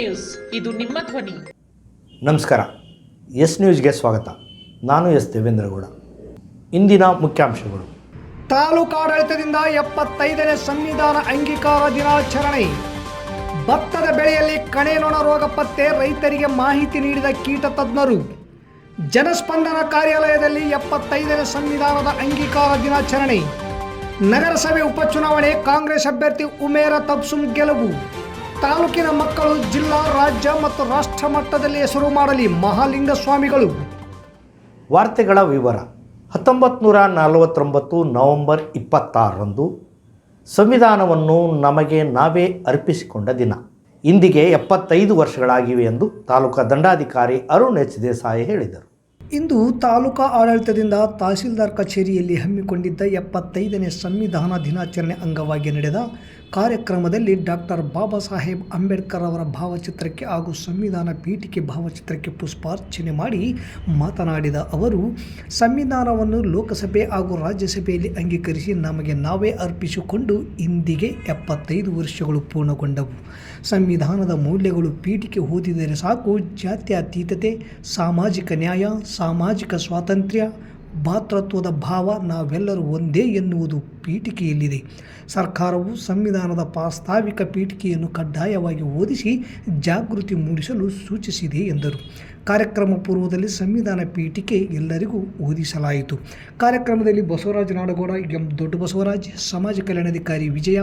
News ಇದು ನಿಮ್ಮ ಧ್ವನಿ. ನಮಸ್ಕಾರ. ಎಸ್ ನ್ಯೂಸ್ಗೆ ಸ್ವಾಗತ. ನಾನು ಎಸ್ ದೇವೇಂದ್ರಗೌಡ. ಇಂದಿನ ಮುಖ್ಯಾಂಶಗಳು. ತಾಲೂಕಾಡಳಿತದಿಂದ ಎಪ್ಪತ್ತೈದನೇ ಸಂವಿಧಾನ ಅಂಗೀಕಾರ ದಿನಾಚರಣೆ. ಭತ್ತದ ಬೆಳೆಯಲ್ಲಿ ಕಣೆನೊಣ ರೋಗ ಪತ್ತೆ ರೈತರಿಗೆ ಮಾಹಿತಿ ನೀಡಿದ ಕೀಟ ತಜ್ಞರು. ಜನಸ್ಪಂದನ ಕಾರ್ಯಾಲಯದಲ್ಲಿ ಎಪ್ಪತ್ತೈದನೇ ಸಂವಿಧಾನದ ಅಂಗೀಕಾರ ದಿನಾಚರಣೆ. ನಗರಸಭೆ ಉಪಚುನಾವಣೆ ಕಾಂಗ್ರೆಸ್ ಅಭ್ಯರ್ಥಿ ಉಮೇರ ತಬ್ಸುಮ್ ಗೆಲುವು. ತಾಲೂಕಿನ ಮಕ್ಕಳು ಜಿಲ್ಲಾ ರಾಜ್ಯ ಮತ್ತು ರಾಷ್ಟ್ರ ಮಟ್ಟದಲ್ಲಿ ಹೆಸರು ಮಾಡಲಿ ಮಹಾಲಿಂಗ ಸ್ವಾಮಿಗಳು. ವಾರ್ತೆಗಳ ವಿವರ. ಹತ್ತೊಂಬತ್ತು ನೂರ ನಲವತ್ತೊಂಬತ್ತು ನವೆಂಬರ್ ಇಪ್ಪತ್ತಾರರಂದು ಸಂವಿಧಾನವನ್ನು ನಮಗೆ ನಾವೇ ಅರ್ಪಿಸಿಕೊಂಡ ದಿನ. ಇಂದಿಗೆ ಎಪ್ಪತ್ತೈದು ವರ್ಷಗಳಾಗಿವೆ ಎಂದು ತಾಲೂಕಾ ದಂಡಾಧಿಕಾರಿ ಅರುಣ್ ಎಚ್ ದೇಸಾಯಿ ಹೇಳಿದರು. ಇಂದು ತಾಲೂಕಾ ಆಡಳಿತದಿಂದ ತಹಸೀಲ್ದಾರ್ ಕಚೇರಿಯಲ್ಲಿ ಹಮ್ಮಿಕೊಂಡಿದ್ದ ಎಪ್ಪತ್ತೈದನೇ ಸಂವಿಧಾನ ದಿನಾಚರಣೆ ಅಂಗವಾಗಿ ನಡೆದ ಕಾರ್ಯಕ್ರಮದಲ್ಲಿ ಡಾಕ್ಟರ್ ಬಾಬಾ ಸಾಹೇಬ್ ಅಂಬೇಡ್ಕರ್ ಅವರ ಭಾವಚಿತ್ರಕ್ಕೆ ಹಾಗೂ ಸಂವಿಧಾನ ಪೀಠಿಕೆ ಭಾವಚಿತ್ರಕ್ಕೆ ಪುಷ್ಪಾರ್ಚನೆ ಮಾಡಿ ಮಾತನಾಡಿದ ಅವರು, ಸಂವಿಧಾನವನ್ನು ಲೋಕಸಭೆ ಹಾಗೂ ರಾಜ್ಯಸಭೆಯಲ್ಲಿ ಅಂಗೀಕರಿಸಿ ನಮಗೆ ನಾವೇ ಅರ್ಪಿಸಿಕೊಂಡು ಇಂದಿಗೆ ಎಪ್ಪತ್ತೈದು ವರ್ಷಗಳು ಪೂರ್ಣಗೊಂಡವು. ಸಂವಿಧಾನದ ಮೌಲ್ಯಗಳು ಪೀಠಿಕೆ ಓದಿದರೆ ಸಾಕು. ಜಾತ್ಯತೀತತೆ, ಸಾಮಾಜಿಕ ನ್ಯಾಯ, ಸಾಮಾಜಿಕ ಸ್ವಾತಂತ್ರ್ಯ, ಭಾತೃತ್ವದ ಭಾವ ನಾವೆಲ್ಲರೂ ಒಂದೇ ಎನ್ನುವುದು ಪೀಠಿಕೆಯಲ್ಲಿದೆ. ಸರ್ಕಾರವು ಸಂವಿಧಾನದ ಪ್ರಾಸ್ತಾವಿಕ ಪೀಠಿಕೆಯನ್ನು ಕಡ್ಡಾಯವಾಗಿ ಓದಿಸಿ ಜಾಗೃತಿ ಮೂಡಿಸಲು ಸೂಚಿಸಿದೆ ಎಂದರು. ಕಾರ್ಯಕ್ರಮ ಪೂರ್ವದಲ್ಲಿ ಸಂವಿಧಾನ ಪೀಠಿಕೆ ಎಲ್ಲರಿಗೂ ಓದಿಸಲಾಯಿತು. ಕಾರ್ಯಕ್ರಮದಲ್ಲಿ ಬಸವರಾಜ ನಾಡಗೌಡ, ಎಂ. ದೊಡ್ಡ ಬಸವರಾಜ್ ಸಮಾಜ ಕಲ್ಯಾಣಾಧಿಕಾರಿ ವಿಜಯ,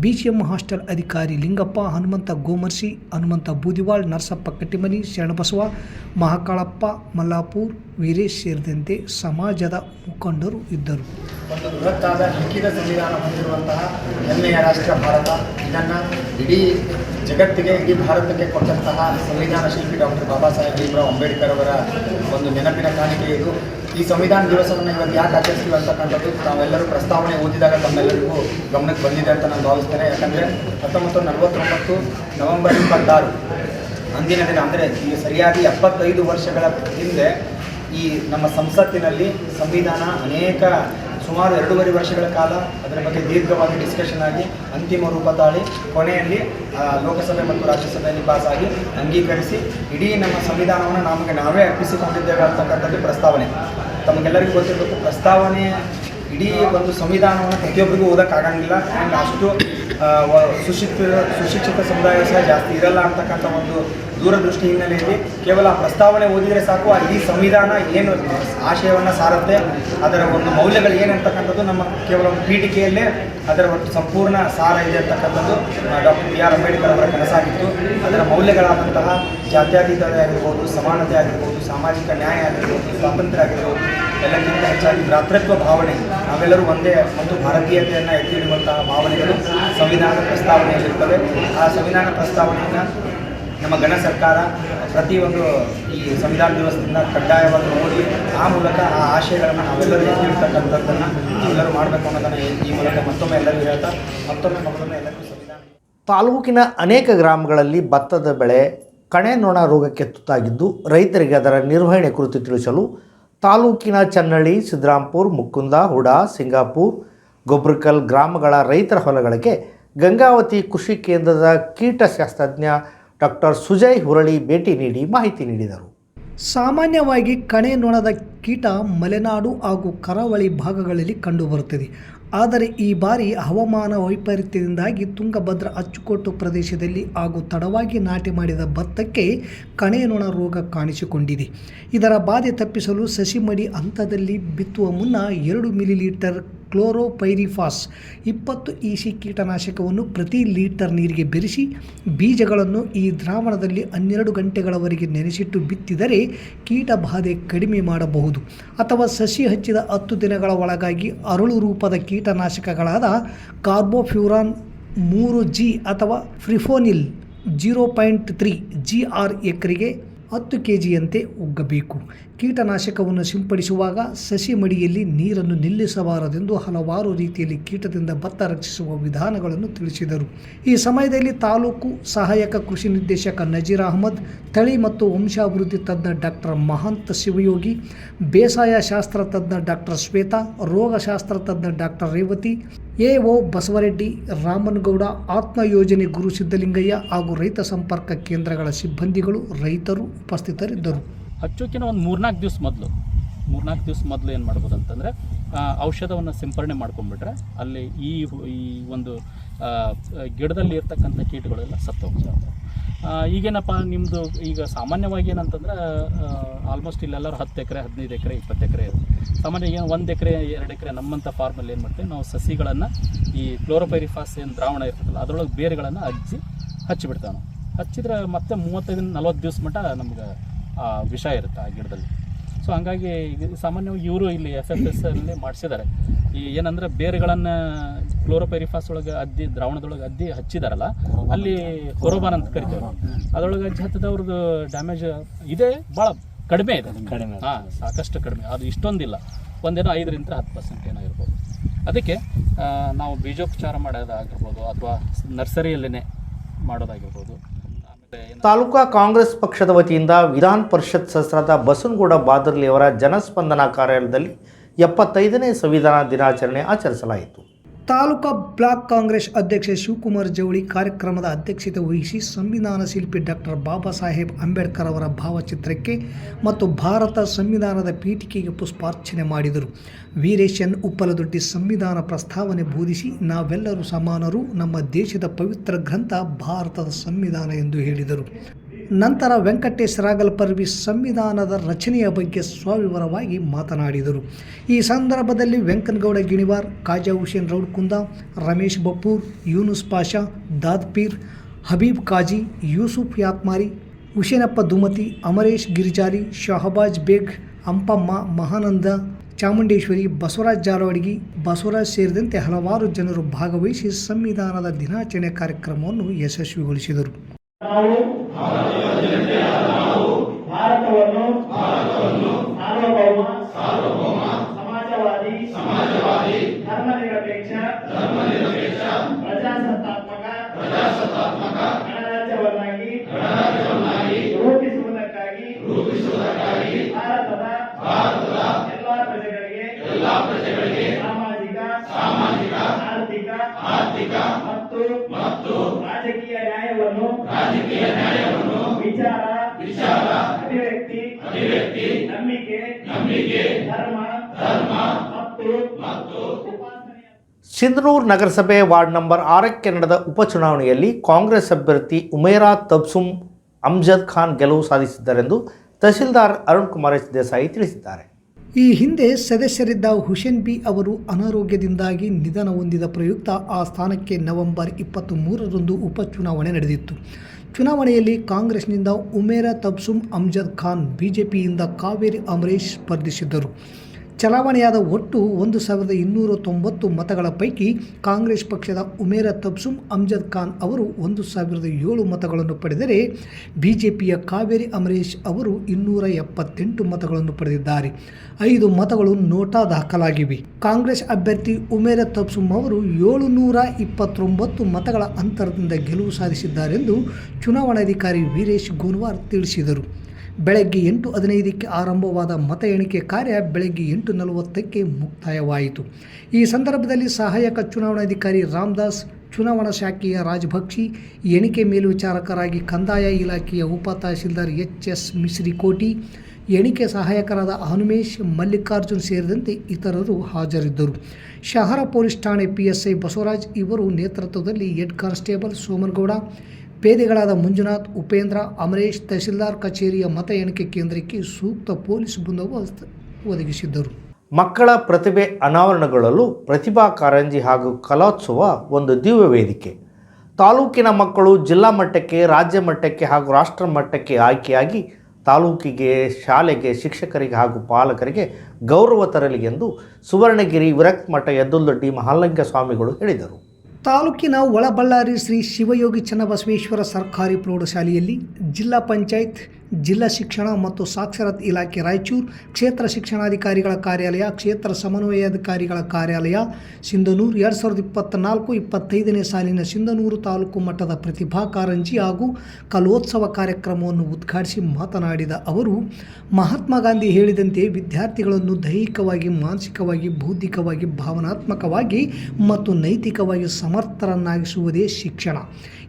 ಬಿಸಿಎಂ ಹಾಸ್ಟೆಲ್ ಅಧಿಕಾರಿ ಲಿಂಗಪ್ಪ, ಹನುಮಂತ ಗೋಮರ್ಸಿ, ಹನುಮಂತ ಬೂದಿವಾಳ್, ನರಸಪ್ಪ ಕಟ್ಟಿಮನಿ, ಶರಣಬಸವ, ಮಹಾಕಾಳಪ್ಪ, ಮಲ್ಲಾಪುರ್, ವೀರೇಶ್ ಸೇರಿದಂತೆ ಸಮಾಜದ ಮುಖಂಡರು ಇದ್ದರು. ಲಿಖಿತ ಸಂವಿಧಾನ ಹೊಂದಿರುವಂತಹ ಹೆಮ್ಮೆಯ ರಾಷ್ಟ್ರ ಭಾರತ. ಇದನ್ನು ಇಡೀ ಜಗತ್ತಿಗೆ, ಇಡೀ ಭಾರತಕ್ಕೆ ಕೊಟ್ಟಂತಹ ಸಂವಿಧಾನ ಶಿಲ್ಪಿ ಡಾಕ್ಟರ್ ಬಾಬಾ ಸಾಹೇಬ್ ಭೀಮರಾವ್ ಅಂಬೇಡ್ಕರ್ ಅವರ ಒಂದು ನೆನಪಿನ ಕಾಣಿಕೆ ಇದು. ಈ ಸಂವಿಧಾನ ದಿವಸವನ್ನು ಇವತ್ತು ಯಾಕೆ ಆಚರಿಸ್ತೀವಿ ಅಂತಕ್ಕಂಥದ್ದು ತಾವೆಲ್ಲರೂ ಪ್ರಸ್ತಾವನೆ ಓದಿದಾಗ ತಮ್ಮೆಲ್ಲರಿಗೂ ಗಮನಕ್ಕೆ ಬಂದಿದೆ ಅಂತ ನಾನು ಭಾವಿಸ್ತೇನೆ. ಯಾಕಂದರೆ ಹತ್ತೊಂಬತ್ತು ನಲವತ್ತೊಂಬತ್ತು ನವೆಂಬರ್ ಇಪ್ಪತ್ತಾರು, ಅಂದಿನ ದಿನ, ಅಂದರೆ ಈಗ ಸರಿಯಾಗಿ ಎಪ್ಪತ್ತೈದು ವರ್ಷಗಳ ಹಿಂದೆ ಈ ನಮ್ಮ ಸಂಸತ್ತಿನಲ್ಲಿ ಸಂವಿಧಾನ ಅನೇಕ ಸುಮಾರು ಎರಡೂವರೆ ವರ್ಷಗಳ ಕಾಲ ಅದರ ಬಗ್ಗೆ ದೀರ್ಘವಾಗಿ ಡಿಸ್ಕಷನ್ ಆಗಿ ಅಂತಿಮ ರೂಪ ತಾಳಿ ಕೊನೆಯಲ್ಲಿ ಲೋಕಸಭೆ ಮತ್ತು ರಾಜ್ಯಸಭೆಯಲ್ಲಿ ಆಗಿ ಅಂಗೀಕರಿಸಿ ಇಡೀ ನಮ್ಮ ಸಂವಿಧಾನವನ್ನು ನಮಗೆ ನಾವೇ ಅರ್ಪಿಸಿಕೊಂಡಿದ್ದೇವೆ ಅಂತಕ್ಕಂಥದ್ದು ಪ್ರಸ್ತಾವನೆ. ತಮಗೆಲ್ಲರಿಗೂ ಗೊತ್ತಿರಬೇಕು ಪ್ರಸ್ತಾವನೆ ಇಡೀ ಒಂದು ಸಂವಿಧಾನವನ್ನು ಪ್ರತಿಯೊಬ್ಬರಿಗೂ ಓದೋಕ್ಕಾಗಂಗಿಲ್ಲ. ಆ್ಯಂಡ್ ಅಷ್ಟು ಸುಶಿಕ್ಷಿತ ಸುಶಿಕ್ಷಿತ ಸಮುದಾಯ ಸಹ ಜಾಸ್ತಿ ಇರಲ್ಲ ಅಂತಕ್ಕಂಥ ಒಂದು ದೂರದೃಷ್ಟಿ ಹಿನ್ನೆಲೆಯಲ್ಲಿ ಕೇವಲ ಪ್ರಸ್ತಾವನೆ ಓದಿದರೆ ಸಾಕು, ಆ ಈ ಸಂವಿಧಾನ ಏನು ಆಶಯವನ್ನು ಸಾರುತ್ತೆ, ಅದರ ಒಂದು ಮೌಲ್ಯಗಳು ಏನಂತಕ್ಕಂಥದ್ದು ನಮ್ಮ ಕೇವಲ ಒಂದು ಪೀಠಿಕೆಯಲ್ಲೇ ಅದರ ಒಂದು ಸಂಪೂರ್ಣ ಸಾರ ಇದೆ ಅಂತಕ್ಕಂಥದ್ದು ಡಾಕ್ಟರ್ ಬಿ ಆರ್ ಅಂಬೇಡ್ಕರ್ ಅವರ ಕನಸಾಗಿತ್ತು. ಅದರ ಮೌಲ್ಯಗಳಾದಂತಹ ಜಾತ್ಯಾತೀತತೆ ಆಗಿರ್ಬೋದು, ಸಮಾನತೆ ಆಗಿರ್ಬೋದು, ಸಾಮಾಜಿಕ ನ್ಯಾಯ ಆಗಿರ್ಬೋದು, ಸ್ವಾತಂತ್ರ್ಯ ಆಗಿರ್ಬೋದು ಎಲ್ಲಕ್ಕಿಂತ ಹೆಚ್ಚಾಗಿ ಭ್ರಾತೃತ್ವ ಭಾವನೆ. ನಾವೆಲ್ಲರೂ ಒಂದೇ ಒಂದು ಭಾರತೀಯತೆಯನ್ನು ಎತ್ತಿ ಹಿಡಿಯುವಂತಹ ಭಾವನೆಗಳು ಸಂವಿಧಾನ ಪ್ರಸ್ತಾವನೆಯಲ್ಲಿರ್ತವೆ. ಆ ಸಂವಿಧಾನ ಪ್ರಸ್ತಾವನೆಯನ್ನು ನಮ್ಮ ಗಣ ಸರ್ಕಾರ ಪ್ರತಿಯೊಂದು ಈ ಸಂವಿಧಾನ ದಿವಸದಿಂದ ಕಡ್ಡಾಯವಾಗಿ ನೋಡಿ, ಆ ಮೂಲಕ ಆ ಆಶಯಗಳನ್ನು ನಾವೆಲ್ಲರೂ ಎತ್ತಿಡ್ತಕ್ಕಂಥದ್ದನ್ನು ನಾವೆಲ್ಲರೂ ಮಾಡಬೇಕು ಅನ್ನೋದನ್ನು ಈ- ಮೂಲಕ ಮತ್ತೊಮ್ಮೆ ಎಲ್ಲರಿಗೂ ಹೇಳ್ತಾ, ಮತ್ತೊಮ್ಮೆ ಮತ್ತೊಮ್ಮೆ ಎಲ್ಲರಿಗೂ ತಾಲೂಕಿನ ಅನೇಕ ಗ್ರಾಮಗಳಲ್ಲಿ ಭತ್ತದ ಬೆಳೆ ಕಣೆ ನೊಣ ರೋಗಕ್ಕೆ ತುತ್ತಾಗಿದ್ದು ರೈತರಿಗೆ ಅದರ ನಿರ್ವಹಣೆ ಕುರಿತು ತಿಳಿಸಲು ತಾಲೂಕಿನ ಚನ್ನಳ್ಳಿ, ಸಿದ್ರಾಂಪುರ್, ಮುಕುಂದ, ಹುಡಾ, ಸಿಂಗಾಪುರ್, ಗೊಬ್ರಕಲ್ ಗ್ರಾಮಗಳ ರೈತರ ಹೊಲಗಳಿಗೆ ಗಂಗಾವತಿ ಕೃಷಿ ಕೇಂದ್ರದ ಕೀಟಶಾಸ್ತ್ರಜ್ಞ ಡಾಕ್ಟರ್ ಸುಜಯ್ ಹುರಳಿ ಭೇಟಿ ನೀಡಿ ಮಾಹಿತಿ ನೀಡಿದರು. ಸಾಮಾನ್ಯವಾಗಿ ಕಣೆ ನೊಣದ ಕೀಟ ಮಲೆನಾಡು ಹಾಗೂ ಕರಾವಳಿ ಭಾಗಗಳಲ್ಲಿ ಕಂಡುಬರುತ್ತದೆ. ಆದರೆ ಈ ಬಾರಿ ಹವಾಮಾನ ವೈಪರೀತ್ಯದಿಂದಾಗಿ ತುಂಗಭದ್ರ ಅಚ್ಚುಕಟ್ಟು ಪ್ರದೇಶದಲ್ಲಿ ಹಾಗೂ ತಡವಾಗಿ ನಾಟಿ ಮಾಡಿದ ಭತ್ತಕ್ಕೆ ಕಣೆನೊಣ ರೋಗ ಕಾಣಿಸಿಕೊಂಡಿದೆ. ಇದರ ಬಾಧೆ ತಪ್ಪಿಸಲು ಸಸಿಮಡಿ ಹಂತದಲ್ಲಿ ಬಿತ್ತುವ ಮುನ್ನ ಎರಡು ಮಿಲಿಲೀಟರ್ ಕ್ಲೋರೋಪೈರಿಫಾಸ್ ಇಪ್ಪತ್ತು ಇಸಿ ಕೀಟನಾಶಕವನ್ನು ಪ್ರತಿ ಲೀಟರ್ ನೀರಿಗೆ ಬೆರೆಸಿ ಬೀಜಗಳನ್ನು ಈ ದ್ರಾವಣದಲ್ಲಿ ಹನ್ನೆರಡು ಗಂಟೆಗಳವರೆಗೆ ನೆನೆಸಿಟ್ಟು ಬಿತ್ತಿದರೆ ಕೀಟ ಬಾಧೆ ಕಡಿಮೆ ಮಾಡಬಹುದು. ಅಥವಾ ಸಸಿ ಹಚ್ಚಿದ ಹತ್ತು ದಿನಗಳ ಒಳಗಾಗಿ ಅರಳು ರೂಪದ ಕೀಟನಾಶಕಗಳಾದ ಕಾರ್ಬೋಫ್ಯೂರಾನ್ ಮೂರು ಜಿ ಅಥವಾ ಫ್ರಿಫೋನಿಲ್ zero point three G R ಎಕರೆಗೆ ಹತ್ತು ಕೆ ಜಿಯಂತೆ ಉಗ್ಗಬೇಕು. ಕೀಟನಾಶಕವನ್ನು ಸಿಂಪಡಿಸುವಾಗ ಸಸಿ ಮಡಿಯಲ್ಲಿ ನೀರನ್ನು ನಿಲ್ಲಿಸಬಾರದೆಂದು ಹಲವಾರು ರೀತಿಯಲ್ಲಿ ಕೀಟದಿಂದ ಭತ್ತ ರಕ್ಷಿಸುವ ವಿಧಾನಗಳನ್ನು ತಿಳಿಸಿದರು. ಈ ಸಮಯದಲ್ಲಿ ತಾಲೂಕು ಸಹಾಯಕ ಕೃಷಿ ನಿರ್ದೇಶಕ ನಜೀರ್ ಅಹಮದ್, ತಳಿ ಮತ್ತು ವಂಶಾಭಿವೃದ್ಧಿ ತಜ್ಞ ಡಾಕ್ಟರ್ ಮಹಾಂತ ಶಿವಯೋಗಿ, ಬೇಸಾಯ ಶಾಸ್ತ್ರ ತಜ್ಞ ಡಾಕ್ಟರ್ ಶ್ವೇತಾ, ರೋಗಶಾಸ್ತ್ರ ತಜ್ಞ doctor Revathi A O Basavareddy, Ramanagouda, ಆತ್ಮ ಯೋಜನೆ ಗುರು ಸಿದ್ದಲಿಂಗಯ್ಯ ಹಾಗೂ ರೈತ ಸಂಪರ್ಕ ಕೇಂದ್ರಗಳ ಸಿಬ್ಬಂದಿಗಳು, ರೈತರು ಉಪಸ್ಥಿತರಿದ್ದರು. ಹಚ್ಚೋಕಿನ ಒಂದು ಮೂರ್ನಾಲ್ಕು ದಿವಸ ಮೊದಲು. ಮೂರ್ನಾಲ್ಕು ದಿವಸ ಮೊದಲು ಏನು ಮಾಡ್ಬೋದು ಅಂತಂದರೆ ಔಷಧವನ್ನು ಸಿಂಪರಣೆ ಮಾಡ್ಕೊಂಡ್ಬಿಟ್ರೆ ಅಲ್ಲಿ ಈ ಈ ಒಂದು ಗಿಡದಲ್ಲಿ ಇರ್ತಕ್ಕಂಥ ಕೀಟಗಳೆಲ್ಲ ಸತ್ತು ಆ, ಈಗೇನಪ್ಪ ನಿಮ್ಮದು ಈಗ ಸಾಮಾನ್ಯವಾಗಿ ಏನಂತಂದ್ರೆ ಆಲ್ಮೋಸ್ಟ್ ಇಲ್ಲೆಲ್ಲರೂ ಹತ್ತು ಎಕರೆ ಹದಿನೈದು ಎಕರೆ ಇಪ್ಪತ್ತು ಎಕರೆ ಸಾಮಾನ್ಯ ಏನು ಒಂದು ಎಕರೆ ಎರಡು ಎಕರೆ ನಮ್ಮಂಥ ಫಾರ್ಮಲ್ಲಿ ಏನು ಮಾಡ್ತೀವಿ ನಾವು ಸಸಿಗಳನ್ನು ಈ ಕ್ಲೋರೋಪೈರಿಫಾಸ್ ಏನು ದ್ರಾವಣ ಇರ್ತದಲ್ಲ ಅದರೊಳಗೆ ಬೇರುಗಳನ್ನು ಅಜ್ಜಿ ಹಚ್ಚಿಬಿಡ್ತಾವೆ ಹಚ್ಚಿದ್ರೆ ಮತ್ತೆ ಮೂವತ್ತೈದರಿಂದ ನಲ್ವತ್ತು ದಿವಸ ಮಟ್ಟ ನಮ್ಗೆ ವಿಷ ಇರುತ್ತೆ ಆ ಗಿಡದಲ್ಲಿ. ಸೊ ಹಂಗಾಗಿ ಸಾಮಾನ್ಯವಾಗಿ ಇವರು ಇಲ್ಲಿ ಎಫ್ ಎಫ್ ಎಸ್ ಅಲ್ಲಿ ಮಾಡಿಸಿದ್ದಾರೆ. ಈ ಏನಂದ್ರೆ ಬೇರುಗಳನ್ನು ಕ್ಲೋರೋಪೆರಿಫಾಸ್ ಒಳಗೆ ಅದ್ದಿ ದ್ರಾವಣದೊಳಗೆ ಅದ್ದಿ ಹಚ್ಚಿದಾರಲ್ಲ ಅಲ್ಲಿ ಕೊರೋಬಾನ್ ಅಂತ ಕರಿತೀವಿ. ಅದರೊಳಗೆ ಅಜ್ಜಿ ಹತ್ತದವ್ರದ್ದು ಡ್ಯಾಮೇಜ್ ಇದೆ ಭಾಳ ಕಡಿಮೆ ಇದೆ. ಕಡಿಮೆ ಹಾಂ ಸಾಕಷ್ಟು ಕಡಿಮೆ. ಅದು ಇಷ್ಟೊಂದಿಲ್ಲ. ಒಂದೇನೋ ಐದರಿಂದ ಹತ್ತು ಪರ್ಸೆಂಟ್ ಏನೋ ಇರ್ಬೋದು. ಅದಕ್ಕೆ ನಾವು ಬೀಜೋಪಚಾರ ಮಾಡೋದಾಗಿರ್ಬೋದು ಅಥವಾ ನರ್ಸರಿಯಲ್ಲೇ ಮಾಡೋದಾಗಿರ್ಬೋದು. ತಾಲೂಕಾ ಕಾಂಗ್ರೆಸ್ ಪಕ್ಷದ ವತಿಯಿಂದ ವಿಧಾನ ಪರಿಷತ್ ಸದಸ್ಯರಾದ ಬಸನಗೌಡ ಬಾದರ್ಲಿ ಅವರ ಜನಸ್ಪಂದನ ಕಾರ್ಯಾಲಯದಲ್ಲಿ ಎಪ್ಪತ್ತೈದನೇ ಸಂವಿಧಾನ ದಿನಾಚರಣೆ ಆಚರಿಸಲಾಯಿತು. ತಾಲೂಕಾ ಬ್ಲಾಕ್ ಕಾಂಗ್ರೆಸ್ ಅಧ್ಯಕ್ಷ ಶಿವಕುಮಾರ್ ಜವಳಿ ಕಾರ್ಯಕ್ರಮದ ಅಧ್ಯಕ್ಷತೆ ವಹಿಸಿ ಸಂವಿಧಾನ ಶಿಲ್ಪಿ ಡಾಕ್ಟರ್ ಬಾಬಾ ಸಾಹೇಬ್ ಅಂಬೇಡ್ಕರ್ ಅವರ ಭಾವಚಿತ್ರಕ್ಕೆ ಮತ್ತು ಭಾರತ ಸಂವಿಧಾನದ ಪೀಠಿಕೆಗೆ ಪುಷ್ಪಾರ್ಚನೆ ಮಾಡಿದರು. ವೀರೇಶನ್ ಉಪ್ಪಲದೊಡ್ಡಿ ಸಂವಿಧಾನ ಪ್ರಸ್ತಾವನೆ ಬೋಧಿಸಿ, ನಾವೆಲ್ಲರೂ ಸಮಾನರು, ನಮ್ಮ ದೇಶದ ಪವಿತ್ರ ಗ್ರಂಥ ಭಾರತದ ಸಂವಿಧಾನ ಎಂದು ಹೇಳಿದರು. ನಂತರ ವೆಂಕಟೇಶ್ ರಾಗಲ್ಪರ್ವಿ ಸಂವಿಧಾನದ ರಚನೆಯ ಬಗ್ಗೆ ಸ್ವವಿವರವಾಗಿ ಮಾತನಾಡಿದರು. ಈ ಸಂದರ್ಭದಲ್ಲಿ ವೆಂಕನಗೌಡ ಗಿಣಿವಾರ್, ಕಾಜಾ ಹುಸೇನ್ ರೌಡ್ ಕುಂದ ರಮೇಶ್ ಬಪ್ಪೂರ್, ಯೂನುಸ್ ಪಾಷಾ ದಾದ್ಪೀರ್ ಹಬೀಬ್ ಕಾಜಿ, ಯೂಸುಫ್ ಯಾತ್ಮಾರಿ ಹುಸೇನಪ್ಪ ದುಮತಿ, ಅಮರೇಶ್ ಗಿರಿಜಾರಿ, ಶಹಬಾಜ್ ಬೇಗ್, ಅಂಪಮ್ಮ ಮಹಾನಂದ, ಚಾಮುಂಡೇಶ್ವರಿ, ಬಸವರಾಜ್ ಜಾರವಾಡಗಿ, ಬಸವರಾಜ್ ಸೇರಿದಂತೆ ಹಲವಾರು ಜನರು ಭಾಗವಹಿಸಿ ಸಂವಿಧಾನದ ದಿನಾಚರಣೆ ಕಾರ್ಯಕ್ರಮವನ್ನು ಯಶಸ್ವಿಗೊಳಿಸಿದರು. ಭಾರತವನ್ನು ಸಾರ್ವಭೌಮ ಸಮಾಜವಾದಿ ಧರ್ಮನಿರಪೇಕ್ಷ ಪ್ರಜಾಸತ್ತಾತ್ಮಕ ಗಣರಾಜ್ಯವನ್ನಾಗಿ ಆರ್ಥಿಕ ಮತ್ತು ರಾಜಕೀಯ ನ್ಯಾಯವನ್ನು ವಿಚಾರ ಅಭಿವ್ಯಕ್ತಿ ನಂಬಿಕೆ ನಂಬಿಕೆ ಧರ್ಮ ಮತ್ತು ಮತ್ತು ಸಿಂಧನೂರು ನಗರಸಭೆ ವಾರ್ಡ್ ನಂಬರ್ ಆರಕ್ಕೆ ನಡೆದ ಉಪಚುನಾವಣೆಯಲ್ಲಿ ಕಾಂಗ್ರೆಸ್ ಅಭ್ಯರ್ಥಿ ಉಮೇರಾ ತಬ್ಸುಮ್ ಅಮ್ಜದ್ ಖಾನ್ ಗೆಲುವು ಸಾಧಿಸಿದ್ದಾರೆಂದು ತಹಸೀಲ್ದಾರ್ ಅರುಣ್ ಕುಮಾರ್ ಎಸ್ ದೇಸಾಯಿ ತಿಳಿಸಿದ್ದಾರೆ. ಈ ಹಿಂದೆ ಸದಸ್ಯರಿದ್ದ ಹುಸೇನ್ ಬಿ ಅವರು ಅನಾರೋಗ್ಯದಿಂದಾಗಿ ನಿಧನ ಹೊಂದಿದ ಪ್ರಯುಕ್ತ ಆ ಸ್ಥಾನಕ್ಕೆ ನವೆಂಬರ್ ಇಪ್ಪತ್ತ್ ಮೂರರಂದು ಉಪಚುನಾವಣೆ ನಡೆದಿತ್ತು. ಚುನಾವಣೆಯಲ್ಲಿ ಕಾಂಗ್ರೆಸ್ನಿಂದ ಉಮೇರ ತಬ್ಸುಮ್, ಅಮ್ಜದ್ ಖಾನ್, ಬಿಜೆಪಿಯಿಂದ ಕಾವೇರಿ ಅಮರೇಶ್ ಸ್ಪರ್ಧಿಸಿದ್ದರು. ಚಲಾವಣೆಯಾದ ಒಟ್ಟು ಒಂದು ಸಾವಿರದ ಇನ್ನೂರ ತೊಂಬತ್ತು ಮತಗಳ ಪೈಕಿ ಕಾಂಗ್ರೆಸ್ ಪಕ್ಷದ ಉಮೇರ ತಬ್ಸುಮ್ ಅಮ್ಜದ್ ಖಾನ್ ಅವರು ಒಂದು ಸಾವಿರದ ಏಳು ಮತಗಳನ್ನು ಪಡೆದರೆ ಬಿಜೆಪಿಯ ಕಾವೇರಿ ಅಮರೇಶ್ ಅವರು ಇನ್ನೂರ ಎಪ್ಪತ್ತೆಂಟು ಮತಗಳನ್ನು ಪಡೆದಿದ್ದಾರೆ. ಐದು ಮತಗಳು ನೋಟಾ ದಾಖಲಾಗಿವೆ. ಕಾಂಗ್ರೆಸ್ ಅಭ್ಯರ್ಥಿ ಉಮೇರ ತಬ್ಸುಮ್ ಅವರು ಏಳುನೂರ ಇಪ್ಪತ್ತೊಂಬತ್ತು ಮತಗಳ ಅಂತರದಿಂದ ಗೆಲುವು ಸಾಧಿಸಿದ್ದಾರೆಂದು ಚುನಾವಣಾಧಿಕಾರಿ ವೀರೇಶ್ ಗೋನ್ವಾರ್ ತಿಳಿಸಿದರು. ಬೆಳಗ್ಗೆ ಎಂಟು ಹದಿನೈದಕ್ಕೆ ಆರಂಭವಾದ ಮತ ಎಣಿಕೆ ಕಾರ್ಯ ಬೆಳಗ್ಗೆ ಎಂಟು ನಲವತ್ತಕ್ಕೆ ಮುಕ್ತಾಯವಾಯಿತು. ಈ ಸಂದರ್ಭದಲ್ಲಿ ಸಹಾಯಕ ಚುನಾವಣಾಧಿಕಾರಿ ರಾಮದಾಸ್, ಚುನಾವಣಾ ಶಾಖೆಯ ರಾಜಭಕ್ಷಿ, ಎಣಿಕೆ ಮೇಲ್ವಿಚಾರಕರಾಗಿ ಕಂದಾಯ ಇಲಾಖೆಯ ಉಪ ತಹಸೀಲ್ದಾರ್ ಎಚ್ ಎಸ್ ಮಿಶ್ರಿಕೋಟಿ, ಎಣಿಕೆ ಸಹಾಯಕರಾದ ಹನುಮೇಶ್ ಮಲ್ಲಿಕಾರ್ಜುನ್ ಸೇರಿದಂತೆ ಇತರರು ಹಾಜರಿದ್ದರು. ಶಹರ ಪೊಲೀಸ್ ಠಾಣೆ ಪಿಎಸ್ಐ ಬಸವರಾಜ್ ಇವರು ನೇತೃತ್ವದಲ್ಲಿ ಹೆಡ್ ಕಾನ್ಸ್ಟೇಬಲ್ ಸೋಮನಗೌಡ ಪೇದೆಗಳಾದ ಮಂಜುನಾಥ್, ಉಪೇಂದ್ರ, ಅಮರೇಶ್ ತಹಸೀಲ್ದಾರ್ ಕಚೇರಿಯ ಮತ ಎಣಿಕೆ ಕೇಂದ್ರಕ್ಕೆ ಸೂಕ್ತ ಪೊಲೀಸ್ ಬಂದೋಬಸ್ತ್ ಒದಗಿಸಿದ್ದರು. ಮಕ್ಕಳ ಪ್ರತಿಭೆ ಅನಾವರಣಗೊಳ್ಳಲು ಪ್ರತಿಭಾ ಕಾರಂಜಿ ಹಾಗೂ ಕಲೋತ್ಸವ ಒಂದು ದಿವ್ಯ ವೇದಿಕೆ. ತಾಲೂಕಿನ ಮಕ್ಕಳು ಜಿಲ್ಲಾ ಮಟ್ಟಕ್ಕೆ, ರಾಜ್ಯ ಮಟ್ಟಕ್ಕೆ ಹಾಗೂ ರಾಷ್ಟ್ರ ಮಟ್ಟಕ್ಕೆ ಆಯ್ಕೆಯಾಗಿ ತಾಲೂಕಿಗೆ, ಶಾಲೆಗೆ, ಶಿಕ್ಷಕರಿಗೆ ಹಾಗೂ ಪಾಲಕರಿಗೆ ಗೌರವ ತರಲಿ ಎಂದು ಸುವರ್ಣಗಿರಿ ವಿರಕ್ತ ಮಠ ಯದ್ದುಲ್ದೊಡ್ಡಿ ಮಹಾಲಿಂಗ ಸ್ವಾಮಿಗಳು ಹೇಳಿದರು. ತಾಲೂಕಿನ ಒಳಬಳ್ಳಾರಿ ಶ್ರೀ ಶಿವಯೋಗಿ ಚನ್ನಬಸವೇಶ್ವರ ಸರ್ಕಾರಿ ಪ್ರೌಢಶಾಲೆಯಲ್ಲಿ ಜಿಲ್ಲಾ ಪಂಚಾಯತ್ ಜಿಲ್ಲಾ ಶಿಕ್ಷಣ ಮತ್ತು ಸಾಕ್ಷರತ್ ಇಲಾಖೆ ರಾಯಚೂರು, ಕ್ಷೇತ್ರ ಶಿಕ್ಷಣಾಧಿಕಾರಿಗಳ ಕಾರ್ಯಾಲಯ, ಕ್ಷೇತ್ರ ಸಮನ್ವಯಾಧಿಕಾರಿಗಳ ಕಾರ್ಯಾಲಯ, ಸಿಂಧನೂರು. ಎರಡು ಸಾವಿರದ ಇಪ್ಪತ್ತ್ನಾಲ್ಕು ಇಪ್ಪತ್ತೈದನೇ ಸಾಲಿನ ಸಿಂಧನೂರು ತಾಲೂಕು ಮಟ್ಟದ ಪ್ರತಿಭಾ ಕಾರಂಜಿ ಹಾಗೂ ಕಲೋತ್ಸವ ಕಾರ್ಯಕ್ರಮವನ್ನು ಉದ್ಘಾಟಿಸಿ ಮಾತನಾಡಿದ ಅವರು, ಮಹಾತ್ಮ ಗಾಂಧಿ ಹೇಳಿದಂತೆ ವಿದ್ಯಾರ್ಥಿಗಳನ್ನು ದೈಹಿಕವಾಗಿ, ಮಾನಸಿಕವಾಗಿ, ಬೌದ್ಧಿಕವಾಗಿ, ಭಾವನಾತ್ಮಕವಾಗಿ ಮತ್ತು ನೈತಿಕವಾಗಿ ಸಮರ್ಥರನ್ನಾಗಿಸುವುದೇ ಶಿಕ್ಷಣ.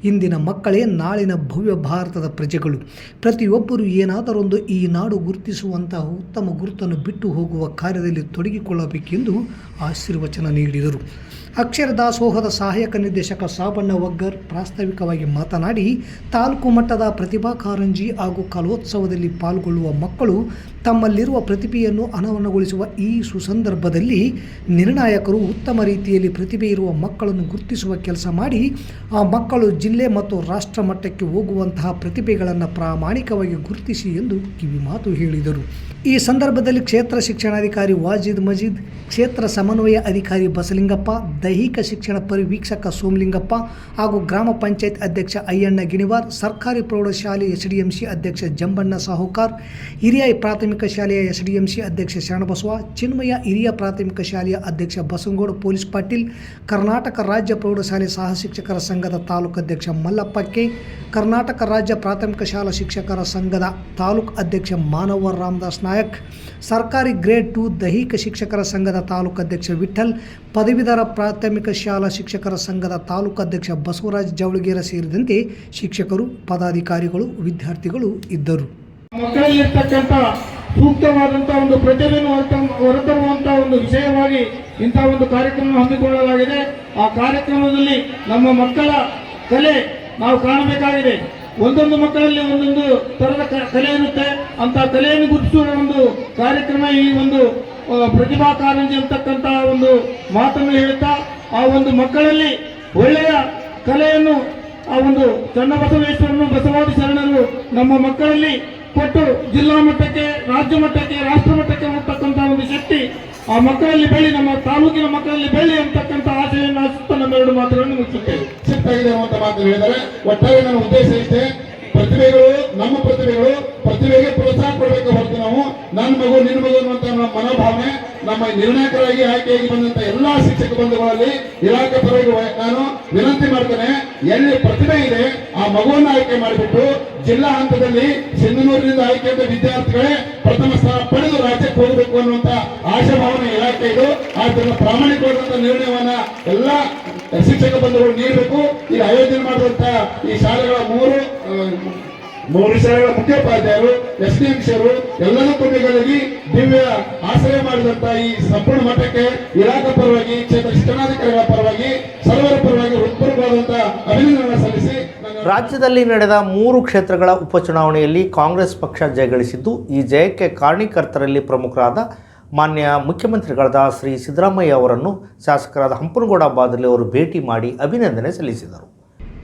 ಇಂದಿನ ಮಕ್ಕಳೇ ನಾಳಿನ ಭವ್ಯ ಭಾರತದ ಪ್ರಜೆಗಳು. ಪ್ರತಿಯೊಬ್ಬರು ಏನಾದರೊಂದು ಈ ನಾಡು ಗುರುತಿಸುವಂತಹ ಉತ್ತಮ ಗುರುತನ್ನು ಬಿಟ್ಟು ಹೋಗುವ ಕಾರ್ಯದಲ್ಲಿ ತೊಡಗಿಕೊಳ್ಳಬೇಕೆಂದು ಆಶೀರ್ವಚನ ನೀಡಿದರು. ಅಕ್ಷರ ದಾಸೋಹದ ಸಹಾಯಕ ನಿರ್ದೇಶಕ ಸಾಬಣ್ಣ ವಗ್ಗರ್ ಪ್ರಾಸ್ತಾವಿಕವಾಗಿ ಮಾತನಾಡಿ, ತಾಲೂಕು ಮಟ್ಟದ ಪ್ರತಿಭಾ ಕಾರಂಜಿ ಹಾಗೂ ಕಲೋತ್ಸವದಲ್ಲಿ ಪಾಲ್ಗೊಳ್ಳುವ ಮಕ್ಕಳು ತಮ್ಮಲ್ಲಿರುವ ಪ್ರತಿಭೆಯನ್ನು ಅನಾವರಣಗೊಳಿಸುವ ಈ ಸುಸಂದರ್ಭದಲ್ಲಿ ನಿರ್ಣಾಯಕರು ಉತ್ತಮ ರೀತಿಯಲ್ಲಿ ಪ್ರತಿಭೆ ಇರುವ ಮಕ್ಕಳನ್ನು ಗುರುತಿಸುವ ಕೆಲಸ ಮಾಡಿ, ಆ ಮಕ್ಕಳು ಜಿಲ್ಲೆ ಮತ್ತು ರಾಷ್ಟ್ರ ಮಟ್ಟಕ್ಕೆ ಹೋಗುವಂತಹ ಪ್ರತಿಭೆಗಳನ್ನು ಪ್ರಾಮಾಣಿಕವಾಗಿ ಗುರುತಿಸಿ ಎಂದು ಕಿವಿಮಾತು ಹೇಳಿದರು. ಈ ಸಂದರ್ಭದಲ್ಲಿ ಕ್ಷೇತ್ರ ಶಿಕ್ಷಣಾಧಿಕಾರಿ ವಾಜಿದ್ ಮಜೀದ್, ಕ್ಷೇತ್ರ ಸಮನ್ವಯ ಅಧಿಕಾರಿ ಬಸಲಿಂಗಪ್ಪ ದೈಹಿಕ ಶಿಕ್ಷಣ ಪರಿವೀಕ್ಷಕ ಸೋಮಲಿಂಗಪ್ಪ ಹಾಗೂ ಗ್ರಾಮ ಪಂಚಾಯತ್ ಅಧ್ಯಕ್ಷ ಅಯ್ಯಣ್ಣ ಗಿಣಿವಾರ್, ಸರ್ಕಾರಿ ಪ್ರೌಢಶಾಲೆ ಎಸ್ ಡಿ ಎಂ ಸಿ ಅಧ್ಯಕ್ಷ ಜಂಬಣ್ಣ ಸಾಹುಕಾರ್, ಹಿರಿಯ ಪ್ರಾಥಮಿಕ ಶಾಲೆಯ ಎಸ್ ಡಿ ಎಂ ಸಿ ಅಧ್ಯಕ್ಷ ಶರಣಬಸವ, ಚಿನ್ಮಯ ಹಿರಿಯ ಪ್ರಾಥಮಿಕ ಶಾಲೆಯ ಅಧ್ಯಕ್ಷ ಬಸನಗೌಡ ಪೊಲೀಸ್ ಪಾಟೀಲ್, ಕರ್ನಾಟಕ ರಾಜ್ಯ ಪ್ರೌಢಶಾಲೆ ಸಹ ಶಿಕ್ಷಕರ ಸಂಘದ ತಾಲೂಕು ಅಧ್ಯಕ್ಷ ಮಲ್ಲಪ್ಪ ಕೆ, ಕರ್ನಾಟಕ ರಾಜ್ಯ ಪ್ರಾಥಮಿಕ ಶಾಲಾ ಶಿಕ್ಷಕರ ಸಂಘದ ತಾಲೂಕು ಅಧ್ಯಕ್ಷ ಮಾನವ ರಾಮದಾಸ್ ನಾಯಕ್, ಸರ್ಕಾರಿ ಗ್ರೇಡ್ ಟು ದೈಹಿಕ ಶಿಕ್ಷಕರ ಸಂಘದ ತಾಲೂಕು ಅಧ್ಯಕ್ಷ ವಿಠಲ್ ಪದವೀಧರ ಪ್ರಾಥಮಿಕ ಶಾಲಾ ಶಿಕ್ಷಕರ ಸಂಘದ ತಾಲೂಕು ಅಧ್ಯಕ್ಷ ಬಸವರಾಜ್ ಜವಳಗೇರ ಸೇರಿದಂತೆ ಶಿಕ್ಷಕರು, ಪದಾಧಿಕಾರಿಗಳು, ವಿದ್ಯಾರ್ಥಿಗಳು ಇದ್ದರು. ಮಕ್ಕಳಲ್ಲಿರ್ತಕ್ಕಂಥ ಸೂಕ್ತವಾದಂಥ ಒಂದು ಪ್ರತಿಭೆಯನ್ನು ಹೊರತ- ಹೊರತರುವಂಥ ಒಂದು ವಿಷಯವಾಗಿ ಇಂಥ ಒಂದು ಕಾರ್ಯಕ್ರಮ ಹಮ್ಮಿಕೊಳ್ಳಲಾಗಿದೆ. ಆ ಕಾರ್ಯಕ್ರಮದಲ್ಲಿ ನಮ್ಮ ಮಕ್ಕಳ ಕಲೆ ನಾವು ಕಾಣಬೇಕಾಗಿದೆ. ಒಂದೊಂದು ಮಕ್ಕಳಲ್ಲಿ ಒಂದೊಂದು ತರದ ಕಲೆ ಇರುತ್ತೆ. ಅಂತ ಕಲೆಯನ್ನು ಗುರುತಿಸುವ ಒಂದು ಕಾರ್ಯಕ್ರಮ ಈ ಒಂದು ಪ್ರತಿಭಾ ಕಾರಂಜಿ ಅಂತಕ್ಕಂಥ ಒಂದು ಮಾತನ್ನು ಹೇಳ್ತಾ, ಆ ಒಂದು ಮಕ್ಕಳಲ್ಲಿ ಒಳ್ಳೆಯ ಕಲೆಯನ್ನು, ಆ ಒಂದು ಚನ್ನಬಸವೇಶ್ವರನು ಬಸವಾದಿ ಶರಣರು ನಮ್ಮ ಮಕ್ಕಳಲ್ಲಿ ಕೊಟ್ಟು ಜಿಲ್ಲಾ ಮಟ್ಟಕ್ಕೆ, ರಾಜ್ಯ ಮಟ್ಟಕ್ಕೆ, ರಾಷ್ಟ್ರ ಮಟ್ಟಕ್ಕೆ ಹೋಗ್ತಕ್ಕಂಥ ಒಂದು ಶಕ್ತಿ ಆ ಮಕ್ಕಳಲ್ಲಿ ಬೆಳಿ ನಮ್ಮ ತಾಲೂಕಿನ ಮಕ್ಕಳಲ್ಲಿ ಬೆಳಿ ಅಂತಕ್ಕಂಥ ಸುತ್ತ ನಮ್ಮ ಎರಡು ಮಾತುಗಳನ್ನು ಮುಚ್ಚುತ್ತೇವೆ ಸಿಟ್ಟಾಗಿದೆ ಅಂತ ಮಾತು ಹೇಳಿದರೆ, ಒಟ್ಟಾರೆ ನನ್ನ ಉದ್ದೇಶ ಇದೆ ಪ್ರತಿಭೆಗಳು, ನಮ್ಮ ಪ್ರತಿಭೆಗಳು ಪ್ರತಿಭೆಗೆ ಪ್ರೋತ್ಸಾಹ ಕೊಡಬೇಕು ಹೊರತು ನಾವು ನನ್ನ ಮಗು ನಿನ್ನ ಮಗು ಅನ್ನುವಂತ ನಮ್ಮ ಮನೋಭಾವನೆ, ನಮ್ಮ ನಿರ್ಣಾಯಕರಾಗಿ ಆಯ್ಕೆಯಾಗಿ ಬಂದಂತ ಎಲ್ಲಾ ಶಿಕ್ಷಕ ಬಂಧುಗಳಲ್ಲಿ ಇಲಾಖೆ ಪರವಾಗಿ ನಾನು ವಿನಂತಿ ಮಾಡ್ತೇನೆ, ಎಲ್ಲಿ ಪ್ರತಿಭೆ ಇದೆ, ಆ ಮಗುವನ್ನು ಆಯ್ಕೆ ಮಾಡಿಬಿಟ್ಟು ಜಿಲ್ಲಾ ಹಂತದಲ್ಲಿ ಸಿಂಧನೂರಿನಿಂದ ಆಯ್ಕೆಯಾದ ವಿದ್ಯಾರ್ಥಿಗಳೇ ಪ್ರಥಮ ಸ್ಥಾನ ಪಡೆದು ರಾಜ್ಯಕ್ಕೆ ಹೋಗಬೇಕು ಅನ್ನುವಂತ ಆಶಾಭಾವನೆ ಇಲಾಖೆ ಇದು. ಆದ್ದರಿಂದ ಪ್ರಾಮಾಣಿಕವಾದಂತಹ ನಿರ್ಣಯವನ್ನ ಎಲ್ಲಾ ಶಿಕ್ಷಕ ಬಂಧುಗಳು ನೀಡಬೇಕು. ಈಗ ಆಯೋಜನೆ ಮಾಡಿದಂತ ಈ ಶಾಲೆಗಳ ಮೂರು ಮೂರು ಶಾಲೆಗಳ ಮುಖ್ಯೋಪಾಧ್ಯಾಯರು, ಎಸ್ ಡಿ ಎಲ್ಲರ ಕುಟುಂಬಗಳಲ್ಲಿ ದಿವ್ಯ ಆಶ್ರಯ ಮಾಡಿದಂತ ಈ ಸಂಪೂರ್ಣ ಮಠಕ್ಕೆ ಇಲಾಖಾ ಪರವಾಗಿ ಕ್ಷೇತ್ರ ಶಿಕ್ಷಣಾಧಿಕಾರಿಗಳ ಪರವಾಗಿ, ಸರ್ವರ ಪರವಾಗಿ ಹೃತ್ಪೂರ್ವಕವಾದಂತ ಅಭಿನಂದನೆ ಸಲ್ಲಿಸಿ ರಾಜ್ಯದಲ್ಲಿ ನಡೆದ ಮೂರು ಕ್ಷೇತ್ರಗಳ ಉಪಚುನಾವಣೆಯಲ್ಲಿ ಕಾಂಗ್ರೆಸ್ ಪಕ್ಷ ಜಯಗಳಿಸಿದ್ದು ಈ ಜಯಕ್ಕೆ ಕಾರಣೀಕರ್ತರಲ್ಲಿ ಪ್ರಮುಖರಾದ ಮಾನ್ಯ ಮುಖ್ಯಮಂತ್ರಿಗಳಾದ ಶ್ರೀ ಸಿದ್ದರಾಮಯ್ಯ ಅವರನ್ನು ಶಾಸಕರಾದ ಹಂಪನಗೌಡ ಬಾದಲಿ ಅವರು ಭೇಟಿ ಮಾಡಿ ಅಭಿನಂದನೆ ಸಲ್ಲಿಸಿದರು.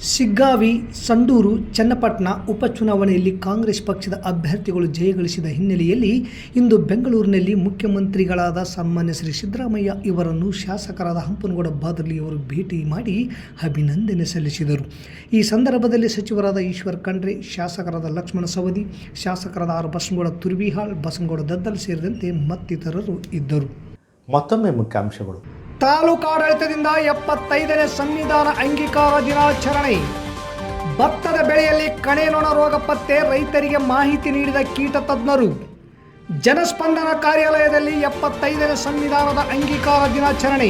ಶಿಗ್ಗಾವಿ ಸಂಡೂರು, ಚನ್ನಪಟ್ಟಣ ಉಪಚುನಾವಣೆಯಲ್ಲಿ ಕಾಂಗ್ರೆಸ್ ಪಕ್ಷದ ಅಭ್ಯರ್ಥಿಗಳು ಜಯಗಳಿಸಿದ ಹಿನ್ನೆಲೆಯಲ್ಲಿ ಇಂದು ಬೆಂಗಳೂರಿನಲ್ಲಿ ಮುಖ್ಯಮಂತ್ರಿಗಳಾದ ಸನ್ಮಾನ್ಯ ಶ್ರೀ ಸಿದ್ದರಾಮಯ್ಯ ಇವರನ್ನು ಶಾಸಕರಾದ ಹಂಪನಗೌಡ ಬಾದರ್ಲಿಯವರು ಭೇಟಿ ಮಾಡಿ ಅಭಿನಂದನೆ ಸಲ್ಲಿಸಿದರು. ಈ ಸಂದರ್ಭದಲ್ಲಿ ಸಚಿವರಾದ ಈಶ್ವರ್ ಖಂಡ್ರೆ, ಶಾಸಕರಾದ ಲಕ್ಷ್ಮಣ ಸವದಿ, ಶಾಸಕರಾದ ಆರ್ ಬಸನಗೌಡ ತುರ್ವಿಹಾಳ್ ಬಸನಗೌಡ ದದ್ದಲ್ ಸೇರಿದಂತೆ ಮತ್ತಿತರರು ಇದ್ದರು. ಮತ್ತೊಮ್ಮೆ ಮುಖ್ಯಾಂಶಗಳು. ತಾಲೂಕಾಡಳಿತದಿಂದ ಎಪ್ಪತ್ತೈದನೇ ಸಂವಿಧಾನ ಅಂಗೀಕಾರ ದಿನಾಚರಣೆ. ಭತ್ತದ ಬೆಳೆಯಲ್ಲಿ ಕಣೆನೊಣ ರೋಗ ಪತ್ತೆ ರೈತರಿಗೆ ಮಾಹಿತಿ ನೀಡಿದ ಕೀಟ ತಜ್ಞರು. ಜನಸ್ಪಂದನ ಕಾರ್ಯಾಲಯದಲ್ಲಿ ಎಪ್ಪತ್ತೈದನೇ ಸಂವಿಧಾನದ ಅಂಗೀಕಾರ ದಿನಾಚರಣೆ.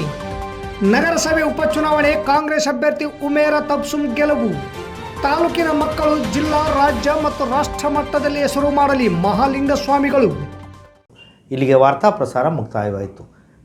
ನಗರಸಭೆ ಉಪಚುನಾವಣೆ, ಕಾಂಗ್ರೆಸ್ ಅಭ್ಯರ್ಥಿ ಉಮೇರ ತಬ್ಸುಮ್ ಗೆಲುವು. ತಾಲೂಕಿನ ಮಕ್ಕಳು ಜಿಲ್ಲಾ, ರಾಜ್ಯ ಮತ್ತು ರಾಷ್ಟ್ರ ಮಟ್ಟದಲ್ಲಿ ಹೆಸರು ಮಾಡಲಿ ಮಹಾಲಿಂಗ ಸ್ವಾಮಿಗಳು ಇಲ್ಲಿಗೆ ವಾರ್ತಾ ಪ್ರಸಾರ ಮುಕ್ತಾಯವಾಯಿತು.